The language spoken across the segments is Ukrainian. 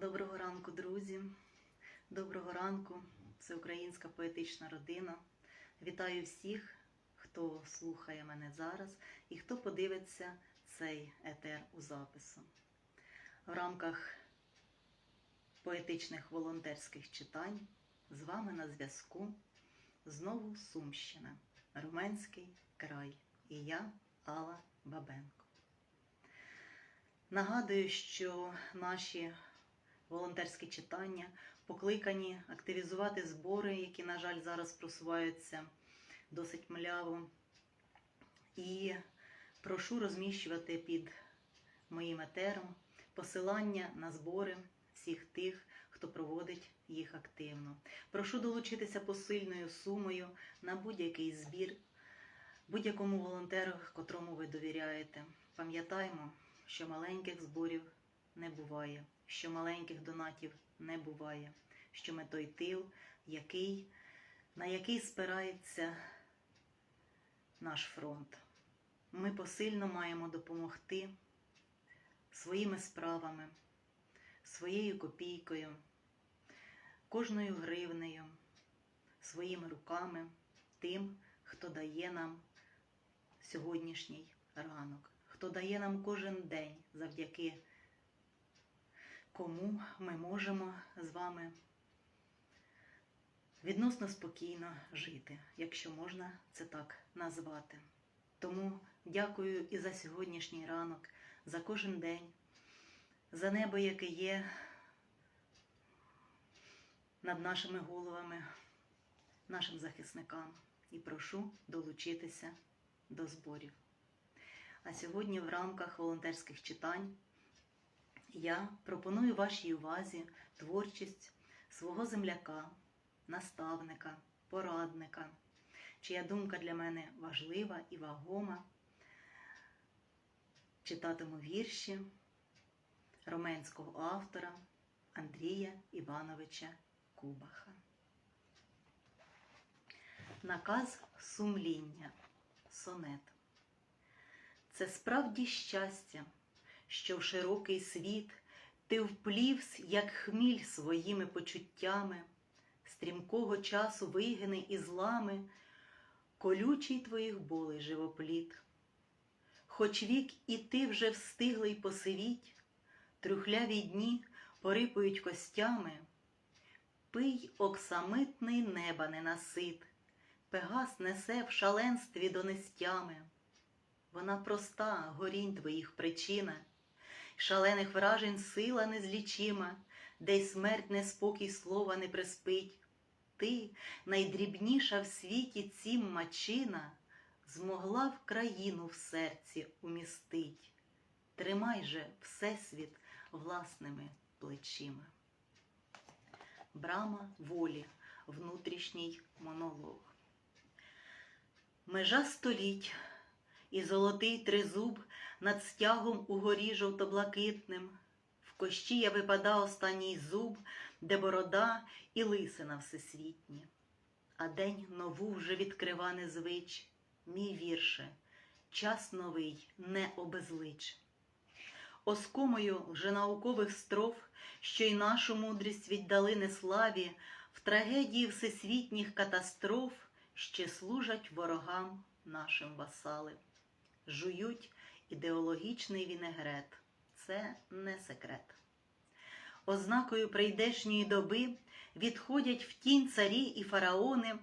Доброго ранку, друзі. Доброго ранку, всеукраїнська поетична родина. Вітаю всіх, хто слухає мене зараз і хто подивиться цей етер у запису. В рамках поетичних волонтерських читань з вами на зв'язку знову Сумщина, Руменський край і я, Алла Бабенко. Нагадую, що наші волонтерські читання покликані активізувати збори, які, на жаль, зараз просуваються досить мляво. І прошу розміщувати під моїм етером посилання на збори всіх тих, хто проводить їх активно. Прошу долучитися посильною сумою на будь-який збір, будь-якому волонтеру, котрому ви довіряєте. Пам'ятаймо, що маленьких зборів не буває, що маленьких донатів не буває, що ми той тил, який, на який спирається наш фронт. Ми посильно маємо допомогти своїми справами, своєю копійкою, кожною гривнею, своїми руками, тим, хто дає нам сьогоднішній ранок, хто дає нам кожен день, завдяки кому ми можемо з вами відносно спокійно жити, якщо можна це так назвати. Тому дякую і за сьогоднішній ранок, за кожен день, за небо, яке є над нашими головами, нашим захисникам. І прошу долучитися до зборів. А сьогодні в рамках волонтерських читань я пропоную вашій увазі творчість свого земляка, наставника, порадника, чия думка для мене важлива і вагома. Читатиму вірші роменського автора Андрія Івановича Кубаха. Наказ сумління. Сонет. Це справді щастя, що в широкий світ ти вплівсь, як хміль своїми почуттями, стрімкого часу вигини і злами, колючий твоїх болей живопліт. Хоч вік і ти вже встиглий посивіть, трухляві дні порипують костями, пий оксамитний неба ненасит, Пегас несе в шаленстві донестями. Вона проста, горінь твоїх причина, шалених вражень сила незлічима, де й смерть неспокій слова не приспить. Ти, найдрібніша в світі цім мачина, змогла в країну в серці умістить. Тримай же Всесвіт власними плечима. Брама волі, внутрішній монолог. Межа століть і золотий тризуб над стягом угорі жовто-блакитним. В кощія випада останній зуб, де борода і лисина всесвітні. А день нову вже відкрива незвич, мій вірше, час новий не обезлич. Оскомою вже наукових строф, що й нашу мудрість віддали неславі, в трагедії всесвітніх катастроф ще служать ворогам нашим васали, жують ідеологічний вінегрет. Це не секрет. Ознакою прийдешньої доби відходять в тінь царі і фараони,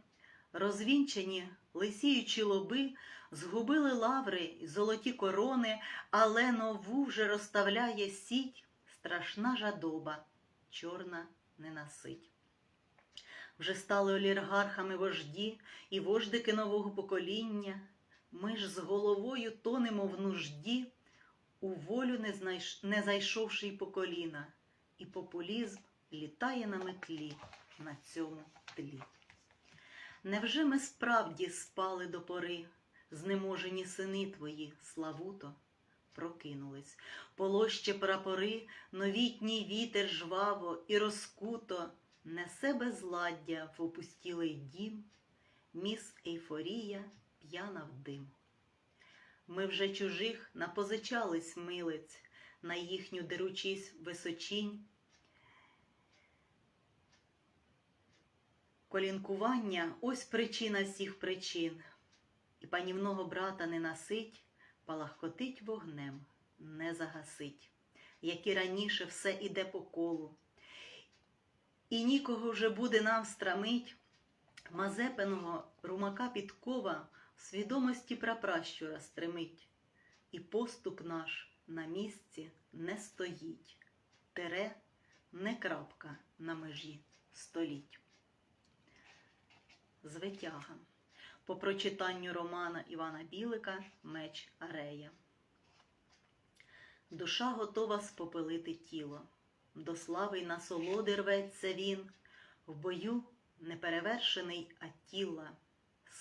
розвінчені лисіючі лоби, згубили лаври й золоті корони, але нову вже розставляє сіть страшна жадоба, чорна ненасить. Вже стали олігархами вожді і вождики нового покоління. Ми ж з головою тонемо в нужді, у волю не, знайш... не зайшовши й по коліна, і популізм літає на метлі на цьому тлі. Невже ми справді спали до пори, знеможені сини твої, славуто, прокинулись, полоще прапори, новітній вітер жваво і розкуто несе безладдя в опустілий дім, міс ейфорія п'яна в дим. Ми вже чужих напозичались милиць, на їхню деручись височінь. Колінкування ось причина всіх причин, і панівного брата не насить, палахкотить вогнем, не загасить, як і раніше все іде по колу. І нікого вже буде нам страмить, Мазепеного румака підкова свідомості прапращура стримить, і поступ наш на місці не стоїть, тере не крапка на межі століть. Звитяга. По прочитанню романа Івана Білика Меч Арея. Душа готова спопелити тіло. До слави й насолоди рветься він, в бою неперевершений Аттіла,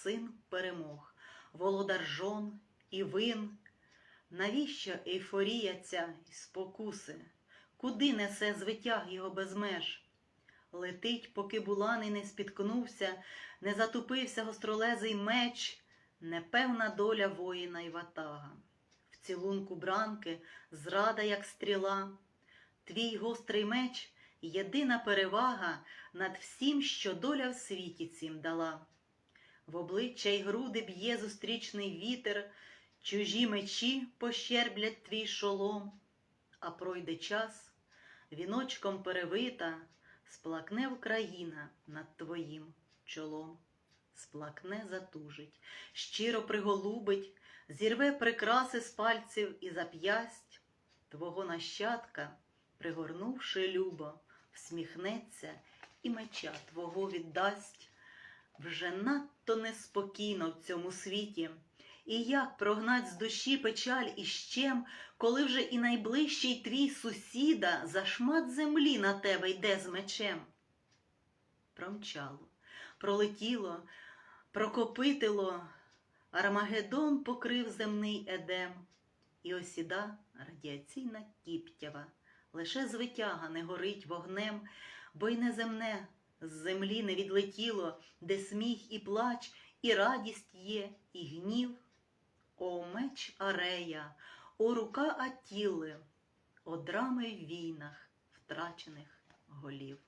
син перемог, володар жон і вин. Навіщо ейфорія ця й спокуси? Куди несе звитяг його без меж? Летить, поки буланий не спіткнувся, не затупився гостролезий меч, непевна доля воїна й ватага. В цілунку бранки зрада, як стріла. Твій гострий меч єдина перевага над всім, що доля в світі цім дала. В обличчя й груди б'є зустрічний вітер, чужі мечі пощерблять твій шолом, а пройде час, віночком перевита, сплакне Україна над твоїм чолом. Сплакне затужить, щиро приголубить, зірве прикраси з пальців і зап'ясть, твого нащадка, пригорнувши любо, всміхнеться і меча твого віддасть. Вже надто неспокійно в цьому світі, і як прогнать з душі печаль і щем, коли вже і найближчий твій сусіда за шмат землі на тебе йде з мечем. Промчало, пролетіло, прокопитило, Армагеддон покрив земний едем, і осіда радіаційна кіптява, лише звитяга не горить вогнем, бо й неземне з землі не відлетіло, де сміх і плач, і радість є, і гнів. О меч Арея, о рука Атіли, о драми в війнах втрачених голів.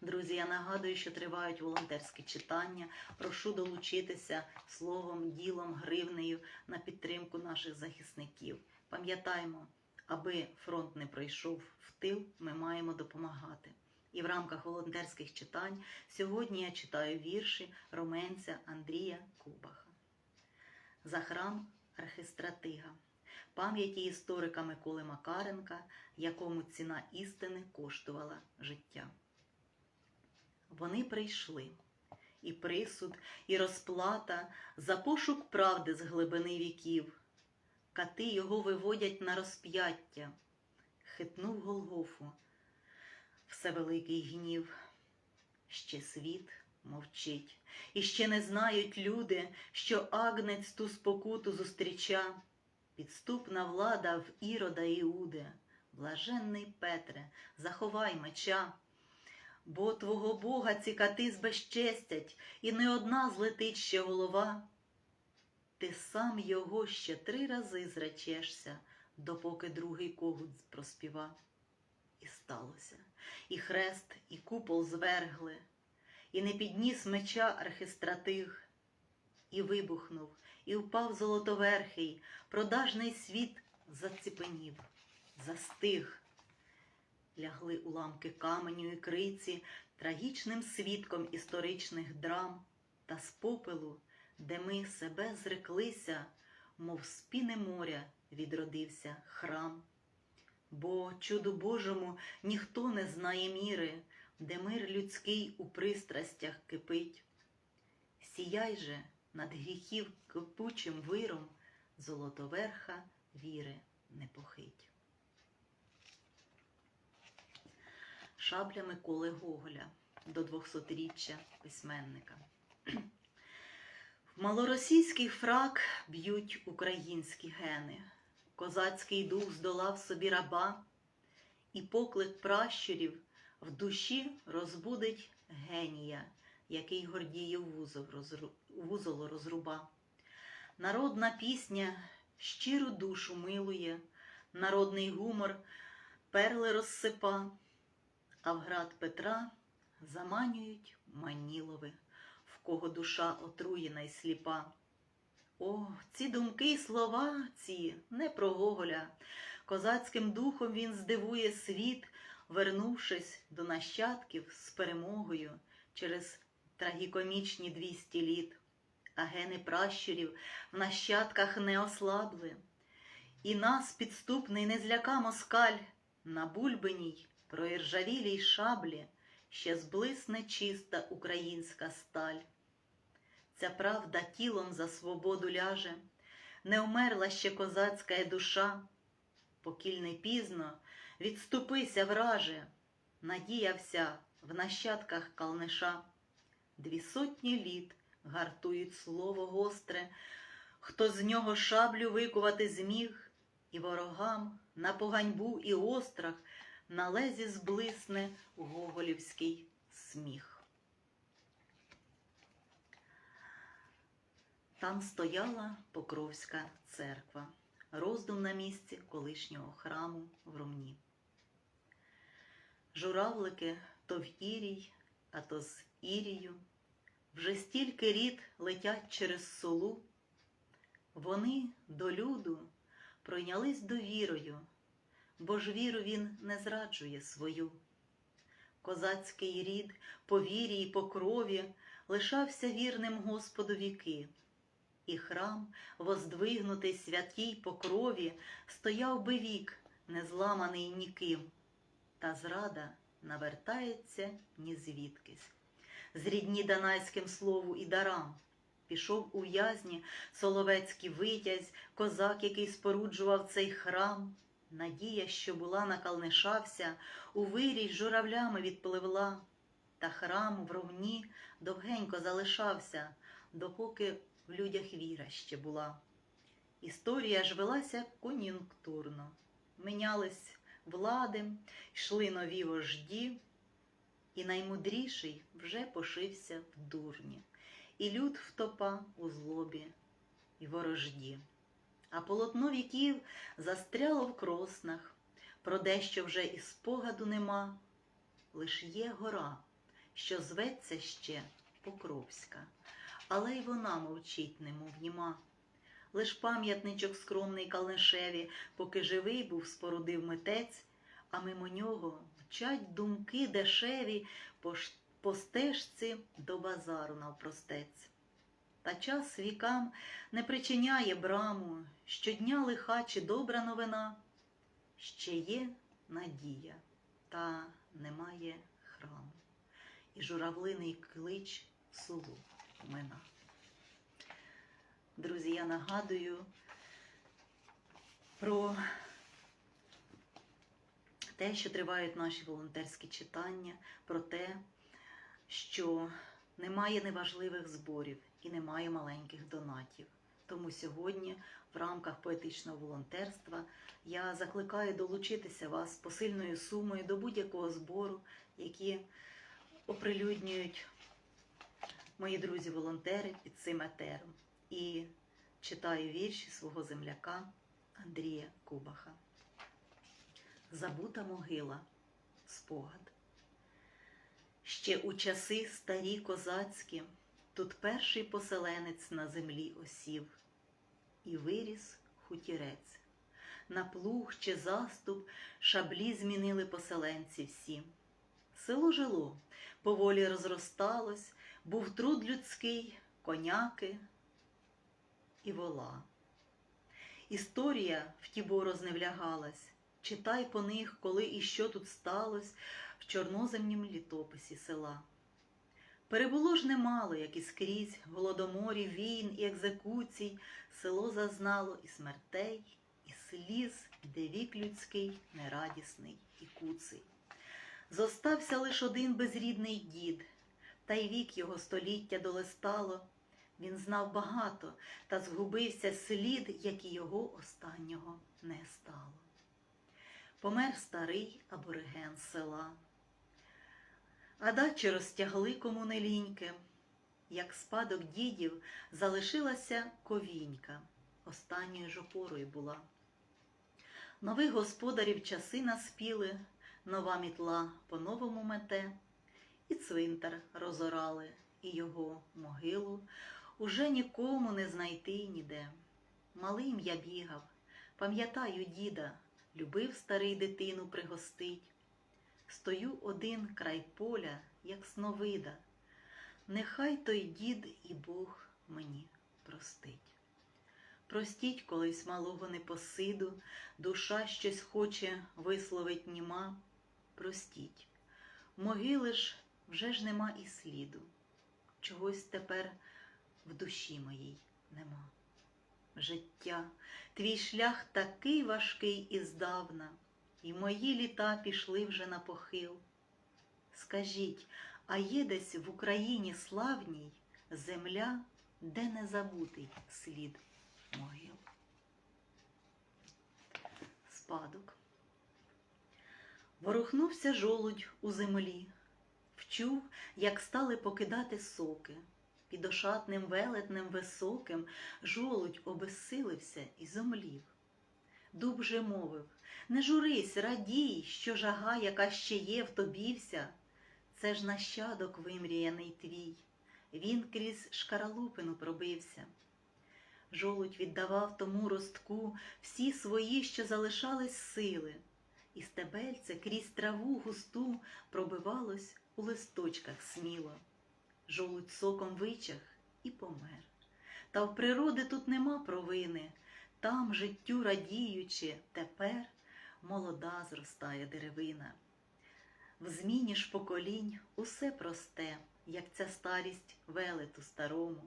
Друзі, я нагадую, що тривають волонтерські читання. Прошу долучитися словом, ділом, гривнею на підтримку наших захисників. Пам'ятаймо, аби фронт не пройшов в тил, ми маємо допомагати. І в рамках волонтерських читань сьогодні я читаю вірші роменця Андрія Кубаха. За храм архистратига, пам'яті історика Миколи Макаренка, якому ціна істини коштувала життя. Вони прийшли, і присуд, і розплата за пошук правди з глибини віків. Кати його виводять на розп'яття, хитнув Голгофу всевеликий гнів. Ще світ мовчить, і ще не знають люди, що агнець ту спокуту зустріча, підступна влада в Ірода Іуде, блаженний Петре, заховай меча. Бо твого Бога ці кати збезчестять, і не одна злетить ще голова. Ти сам його ще три рази зречешся, допоки другий когут проспіва. І сталося, і хрест, і купол звергли, і не підніс меча архистратиг, і вибухнув, і впав золотоверхий, продажний світ заціпенів, застиг лягли уламки каменю і криці трагічним свідком історичних драм, та з попелу, де ми себе зреклися, мов з піни моря відродився храм. Бо чуду Божому ніхто не знає міри, де мир людський у пристрастях кипить. Сіяй же над гріхів кипучим виром, золотоверха віри не похить. Шабля Миколи Гоголя до 200-річчя письменника. В малоросійський фрак б'ють українські гени, козацький дух здолав собі раба, і поклик пращурів в душі розбудить генія, який гордіє вузол, розруба. Народна пісня щиру душу милує, народний гумор перли розсипа а в град Петра заманюють манілови, в кого душа отруєна й сліпа. О, ці думки й слова ці не про Гоголя. Козацьким духом він здивує світ, вернувшись до нащадків з перемогою через трагікомічні двісті літ. А гени пращурів в нащадках не ослабли. І нас підступний не зляка москаль, на бульбиній проіржавілій шаблі ще зблисне чиста українська сталь. Ця правда тілом за свободу ляже, не вмерла ще козацька душа, покіль не пізно відступися, враже, надіявся в нащадках калниша. Дві сотні літ гартують слово гостре, хто з нього шаблю викувати зміг, і ворогам на поганьбу і острах на лезі зблисне гоголівський сміх. Там стояла Покровська церква, роздум на місці колишнього храму в Ромні. Журавлики то в Ірій, а то з Ірію, вже стільки рід летять через солу. Вони до люду пройнялись довірою, бо ж віру він не зраджує свою. Козацький рід по вірі й по крові лишався вірним Господу віки, і храм, воздвигнутий святій покрові, стояв би вік, не зламаний ніким, та зрада навертається ні звідкись. Зрідні данайським слову і дарам. Пішов у в'язні соловецький витязь, козак, який споруджував цей храм. Надія, що була накалнишався, у вирій журавлями відпливла, та храм в ровні довгенько залишався, допоки в людях віра ще була. Історія ж велася кон'юнктурно. Мінялись влади, йшли нові вожді, і наймудріший вже пошився в дурні, і люд втопа у злобі і ворожді. А полотно віків застряло в кроснах, про дещо вже і спогаду нема, лиш є гора, що зветься ще Покровська, але й вона мовчить, немов німа. Лиш пам'ятничок скромний Калнишеві, поки живий був, спорудив митець, а мимо нього мчать думки дешеві по, стежці до базару навпростець. Та час вікам не причиняє браму, щодня лиха чи добра новина. Ще є надія, та немає храму, і журавлиний клич сулу мина. Друзі, я нагадую про те, що тривають наші волонтерські читання, про те, що немає неважливих зборів і немає маленьких донатів. Тому сьогодні, в рамках поетичного волонтерства, я закликаю долучитися вас посильною сумою до будь-якого збору, які оприлюднюють мої друзі-волонтери під цим етером. І читаю вірші свого земляка Андрія Кубаха. Забута могила, спогад. Ще у часи старі козацькі тут перший поселенець на землі осів, і виріс хутірець. На плуг чи заступ шаблі змінили поселенці всі. Село жило, поволі розросталось, був труд людський, коняки і вола. Історія в ті бороз влягалась, читай по них, коли і що тут сталось в чорноземнім літописі села. Перебуло ж немало, як і скрізь, голодоморів, війн і екзекуцій, село зазнало і смертей, і сліз, де вік людський нерадісний і куций. Зостався лиш один безрідний дід, та й вік його століття долистало. Він знав багато, та згубився слід, як і його останнього не стало. Помер старий абориген села, а дачі розтягли кому. Як спадок дідів залишилася ковінька, останньою ж опорою була. Нових господарів часи наспіли, нова мітла по-новому мете, і цвинтар розорали, і його могилу уже нікому не знайти ніде. Малим я бігав, пам'ятаю діда, любив старий дитину пригостить. Стою один край поля, як сновида. Нехай той дід і Бог мені простить. Простіть колись малого непосиду, душа щось хоче висловить німа. Простіть, могили ж вже ж нема і сліду, чогось тепер в душі моїй нема. Життя, твій шлях такий важкий і здавна, і мої літа пішли вже на похил. Скажіть, а є десь в Україні славній земля, де не забутий слід могил? Спадок. Ворухнувся жолудь у землі, вчув, як стали покидати соки. Під ошатним велетнем високим жолудь обезсилився і зомлів. Дуб же мовив Не журись, радій, що жага, яка ще є в тобі вся. Це ж нащадок вимріяний твій, він крізь шкаралупину пробився. Жолудь віддавав тому ростку всі свої, що залишались сили, і стебельце крізь траву густу пробивалось у листочках сміло. Жолудь соком вичах і помер. Та в природи тут нема провини, там, життю радіючи, тепер молода зростає деревина. В зміні ж поколінь усе просте, як ця старість велету старому,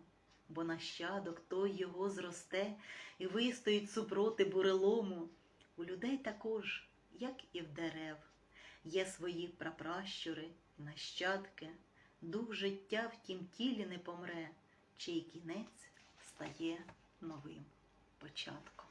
бо нащадок той його зросте і вистоїть супроти бурелому. У людей також, як і в дерев, є свої прапращури, нащадки. Дух життя в тім тілі не помре, чий кінець стає новим початком.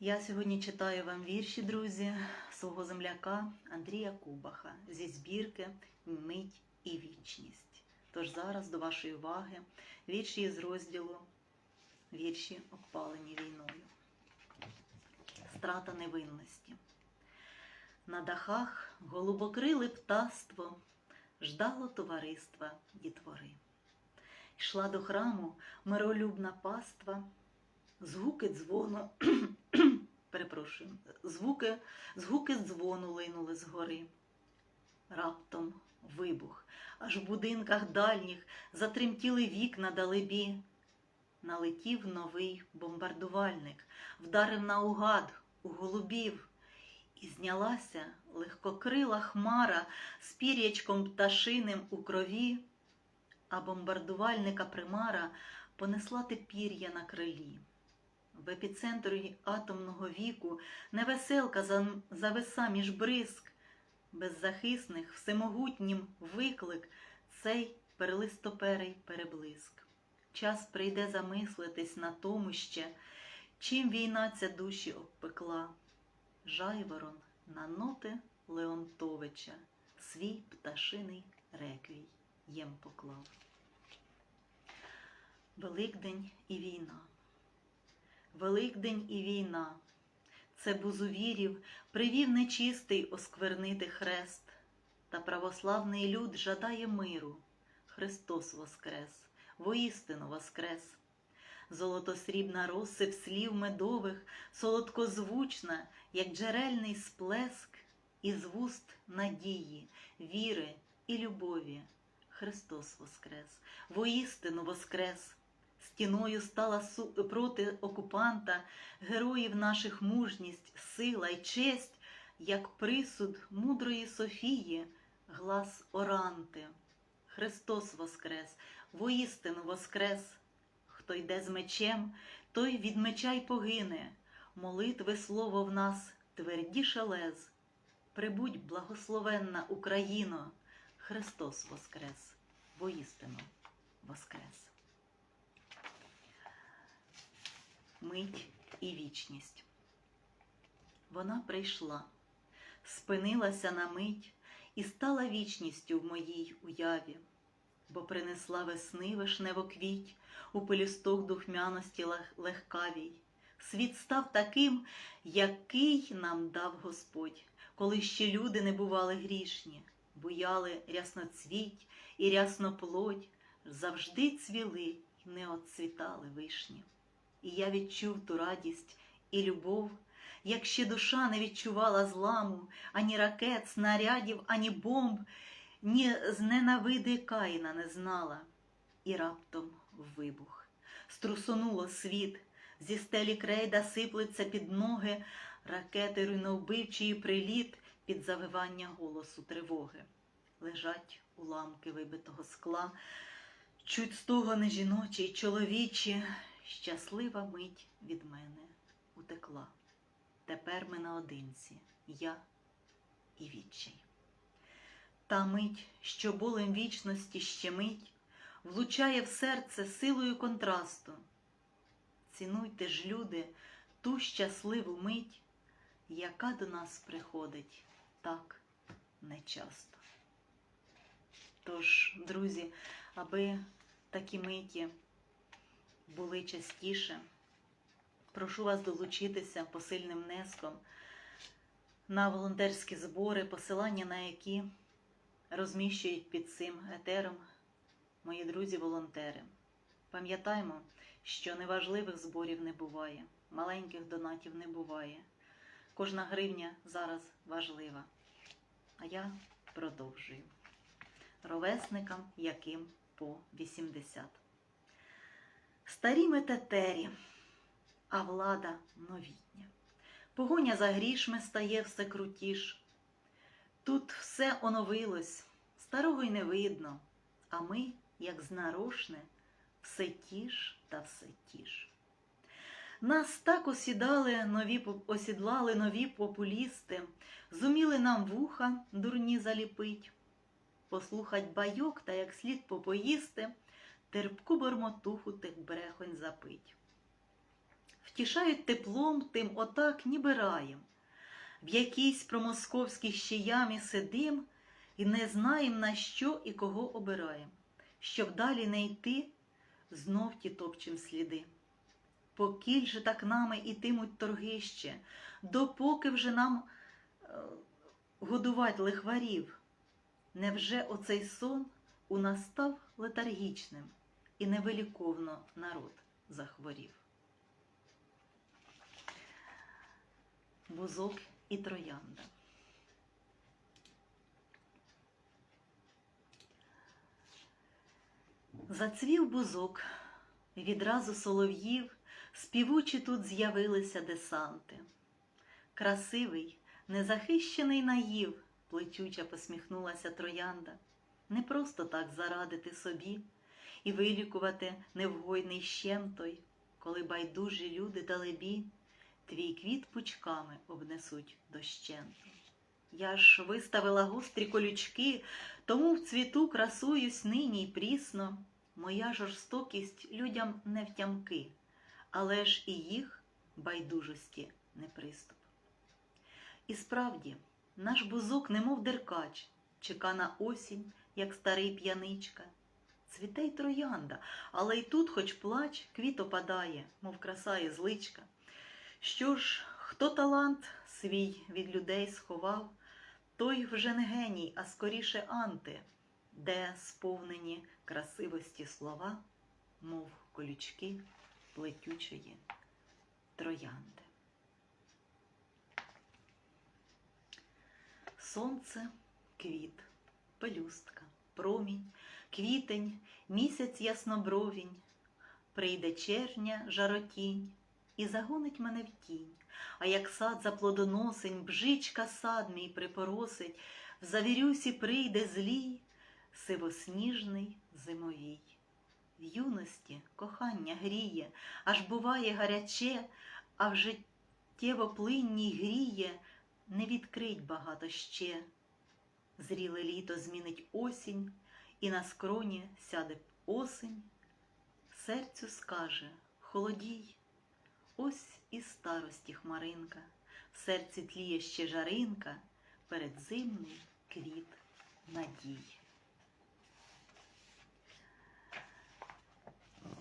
Я сьогодні читаю вам вірші, друзі, свого земляка Андрія Кубаха зі збірки Мить і вічність. Тож зараз до вашої уваги вірші з розділу Вірші обпалені війною. Страта невинності. На дахах голубокриле птаство ждало товариства дітвори. Йшла до храму миролюбна паства, звуки дзвону, перепрошую, звуки, звуки дзвону линули згори. Раптом вибух, аж в будинках дальніх затремтіли вікна далебі. Налетів новий бомбардувальник, вдарив наугад у голубів. І знялася легкокрила хмара з пір'ячком пташиним у крові, а бомбардувальника примара понесла те пір'я на крилі. В епіцентрі атомного віку невеселка зависа між бризк, беззахисних, всемогутнім виклик цей перелистоперий переблиск. Час прийде замислитись на тому ще, чим війна ця душі обпекла. Жайворон на ноти Леонтовича свій пташиний реквій їм поклав. Великдень і війна. Великдень і війна. Це бузувірів привів нечистий осквернити хрест, та православний люд жадає миру. Христос воскрес, воістину воскрес. Золотосрібна розсип слів медових, солодкозвучна, як джерельний сплеск, із вуст надії, віри і любові. Христос воскрес, воістину воскрес, стіною стала проти окупанта, героїв наших мужність, сила й честь, як присуд мудрої Софії, глас Оранти. Христос воскрес, воістину воскрес. Хто йде з мечем, той від меча й погине. Молитви слово в нас твердіше лез. Прибудь, благословенна Україно, Христос воскрес, воістину воскрес. Мить і вічність. Вона прийшла, спинилася на мить і стала вічністю в моїй уяві, бо принесла весни вишневоквіть у пелюсток духмяності легкавій. Світ став таким, який нам дав Господь, коли ще люди не бували грішні, буяли рясноцвіть і рясноплодь, завжди цвіли й не отцвітали вишні. І я відчув ту радість і любов, як ще душа не відчувала зламу, ані ракет, снарядів, ані бомб, ні зненавиди Каїна не знала. І раптом вибух. Струсонуло світ, зі стелі крейда сиплеться під ноги, ракети руйновбивчий приліт під завивання голосу тривоги. Лежать уламки вибитого скла, чуть стогони жіночі й чоловічі, щаслива мить від мене утекла. Тепер ми наодинці, я і відчай. Та мить, що болем вічності щемить, влучає в серце силою контрасту. Цінуйте ж, люди, ту щасливу мить, яка до нас приходить так нечасто. Тож, друзі, аби такі миті були частіше, прошу вас долучитися посильним внеском на волонтерські збори, посилання на які розміщують під цим етером мої друзі-волонтери. Пам'ятаймо, що неважливих зборів не буває, маленьких донатів не буває. Кожна гривня зараз важлива. А я продовжую. Ровесникам, яким по 80. Старі ми тетері, а влада новітня. Погоня за грішми стає все крутіш. Тут все оновилось, старого й не видно, а ми, як знарошне, все тіш та все тіш. Нас так осідали нові, осідлали нові популісти, зуміли нам вуха дурні заліпить, послухать байок та як слід попоїсти, терпку бормотуху тих брехонь запить. Втішають теплом тим отак ніби раєм, в якійсь промосковській ще ямі сидим і не знаєм, на що і кого обираєм, щоб далі не йти, знов ті топчем сліди. Покіль же так нами ітимуть торгище, допоки вже нам е, годувать лихварів. Невже оцей сон у нас став летаргічним і невиліковно народ захворів? Бузок і троянда. Зацвів бузок, відразу солов'їв, співучі тут з'явилися десанти. Красивий, незахищений наїв, плечуча посміхнулася троянда. Не просто так зарадити собі і вилікувати невгойний щем той, коли байдужі люди далебі твій квіт пучками обнесуть дощенту. Я ж виставила гострі колючки, тому в цвіту красуюсь нині й прісно. Моя жорстокість людям не втямки, але ж і їх байдужості не приступ. І справді, наш бузок, немов деркач, чека на осінь, як старий п'яничка. Цвіте й троянда, але й тут, хоч плач, квіт опадає, мов краса і зличка. Що ж, хто талант свій від людей сховав, той вже не геній, а скоріше анти, де сповнені красивості слова, мов колючки плетючої троянди. Сонце, квіт, пелюстка, промінь, квітень, місяць яснобровінь, прийде червня жаротінь і загонить мене в тінь, а як сад заплодоносень, бжичка сад мій припоросить, в завірюсі прийде злій, сивосніжний зимовій. В юності кохання гріє, аж буває гаряче, а в життєвоплинній гріє не відкрить багато ще. Зріле літо змінить осінь, і на скроні сяде осень, серцю скаже холодій. Ось і старості хмаринка, в серці тліє ще жаринка, передзимний квіт надій.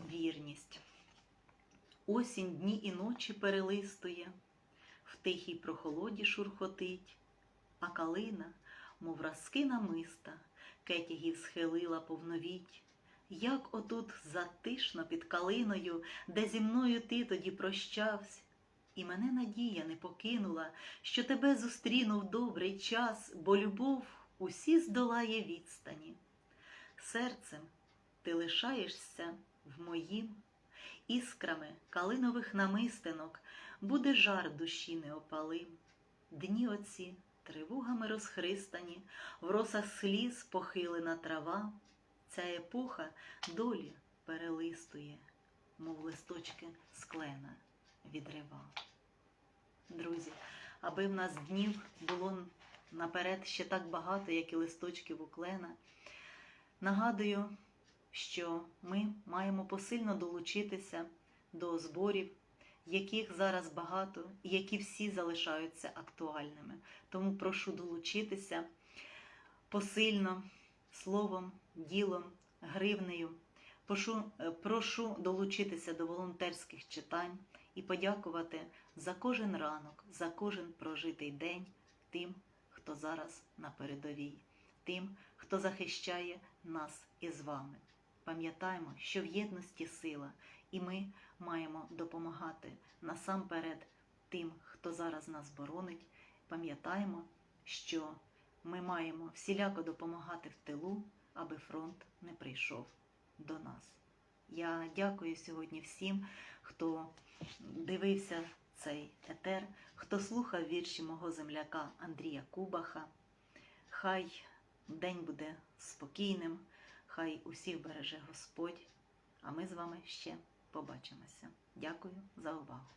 Вірність. Осінь дні і ночі перелистує, в тихій прохолоді шурхотить, а калина, мов разки намиста, кетягів схилила повновіть. Як отут затишно під калиною, де зі мною ти тоді прощався, і мене надія не покинула, що тебе зустріну в добрий час, бо любов усі здолає відстані. Серцем ти лишаєшся в моїм, іскрами калинових намистинок буде жар душі неопалим. Дні оці тривогами розхристані, в росах сліз похилена трава, ця епоха долі перелистує, мов листочки склена відрива. Друзі, аби в нас днів було наперед ще так багато, як і листочків у нагадую, що ми маємо посильно долучитися до зборів, яких зараз багато, і які всі залишаються актуальними. Тому прошу долучитися посильно словом, ділом, гривнею. Прошу, е, прошу долучитися до волонтерських читань і подякувати за кожен ранок, за кожен прожитий день тим, хто зараз на передовій, тим, хто захищає нас із вами. Пам'ятаємо, що в єдності сила, і ми маємо допомагати насамперед тим, хто зараз нас боронить. Пам'ятаємо, що ми маємо всіляко допомагати в тилу, аби фронт не прийшов до нас. Я дякую сьогодні всім, хто дивився цей етер, хто слухав вірші мого земляка Андрія Кубаха. Хай день буде спокійним, хай усіх береже Господь, а ми з вами ще побачимося. Дякую за увагу.